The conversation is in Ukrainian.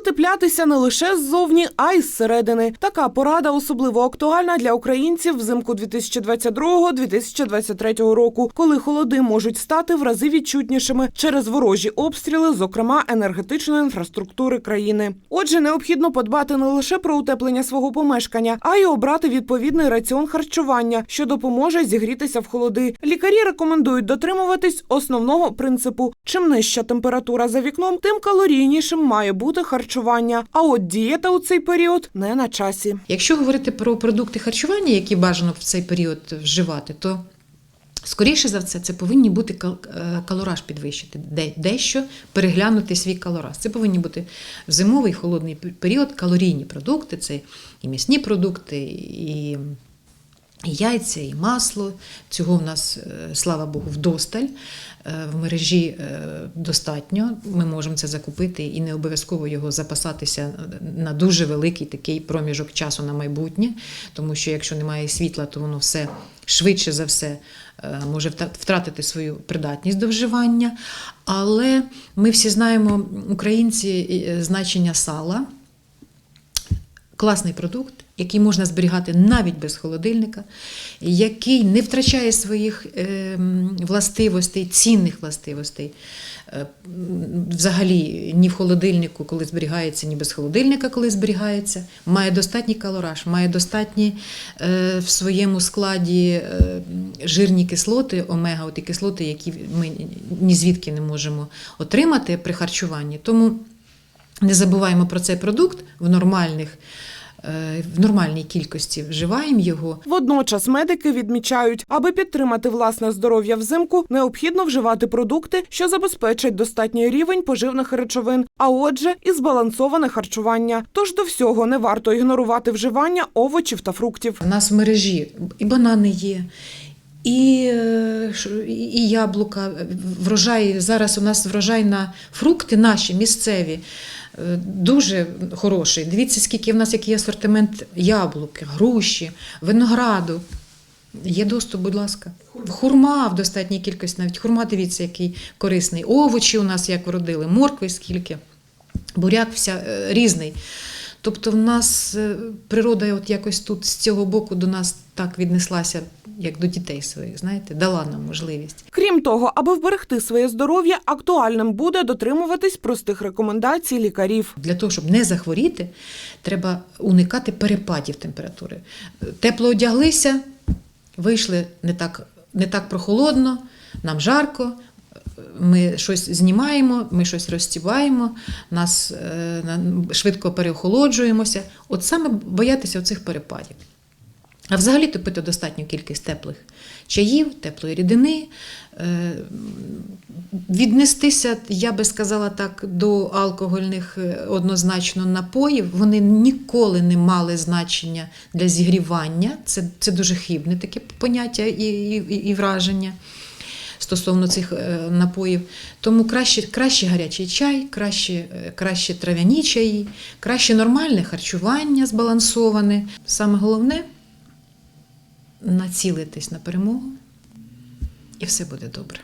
утеплятися не лише ззовні, а й зсередини. Така порада особливо актуальна для українців взимку 2022-2023 року, коли холоди можуть стати в рази відчутнішими через ворожі обстріли, зокрема енергетичної інфраструктури країни. Отже, необхідно подбати не лише про утеплення свого помешкання, а й обрати відповідний раціон харчування, що допоможе зігрітися в холоди. Лікарі рекомендують дотримуватись основного принципу: чим нижча температура за вікном, тим калорійнішим має бути харчування. А от дієта у цей період не на часі. Якщо говорити про продукти харчування, які бажано в цей період вживати, то скоріше за все це повинні бути е, калораж підвищити, де- дещо переглянути свій калораж. Це повинні бути в зимовий холодний період калорійні продукти, це і м'ясні продукти, і. І яйця, і масло. Цього в нас, е, слава Богу, вдосталь. Е, В мережі е, достатньо. Ми можемо це закупити і не обов'язково його запасатися на дуже великий такий проміжок часу на майбутнє. Тому що якщо немає світла, то воно все швидше за все може втратити свою придатність до вживання. Але ми всі знаємо, українці, значення сала класний продукт, який можна зберігати навіть без холодильника, який не втрачає своїх ем, властивостей, цінних властивостей. Е, Взагалі, ні в холодильнику, коли зберігається, ні без холодильника, коли зберігається, має достатній калораж, має достатні е, в своєму складі е, жирні кислоти, омега, оті кислоти, які ми ні звідки не можемо отримати при харчуванні. Тому не забуваємо про цей продукт в нормальних. Е, В нормальній кількості вживаємо його. Водночас медики відмічають, аби підтримати власне здоров'я взимку, необхідно вживати продукти, що забезпечать достатній рівень поживних речовин, а отже, і збалансоване харчування. Тож до всього не варто ігнорувати вживання овочів та фруктів. У нас в мережі і банани є, і, е, і яблука, врожай. Зараз у нас врожай на фрукти наші місцеві. е, Дуже хороший. Дивіться, скільки в нас який асортимент яблук, груші, винограду. Є доступ, будь ласка. Хурма в достатній кількості, навіть хурма, дивіться, який корисний. Овочі у нас як вродили, моркви скільки, буряк вся е, різний. Тобто в нас е, природа от якось тут з цього боку до нас так віднеслася, як до дітей своїх, знаєте, дала нам можливість. Крім того, аби вберегти своє здоров'я, актуальним буде дотримуватись простих рекомендацій лікарів. Для того, щоб не захворіти, треба уникати перепадів температури. Тепло одяглися, вийшли не так, не так прохолодно, нам жарко. Ми щось знімаємо, ми щось розстібаємо, нас е, швидко переохолоджуємося. От саме боятися оцих перепадів. А взагалі то пити достатню кількість теплих чаїв, теплої рідини, е, віднестися, я би сказала так, до алкогольних е, однозначно напоїв. Вони ніколи не мали значення для зігрівання. Це, це дуже хибне таке поняття і, і, і враження стосовно цих е, напоїв. Тому краще, краще гарячий чай, краще, е, краще трав'яні чаї, краще нормальне харчування збалансоване. Саме головне націлитись на перемогу, і все буде добре.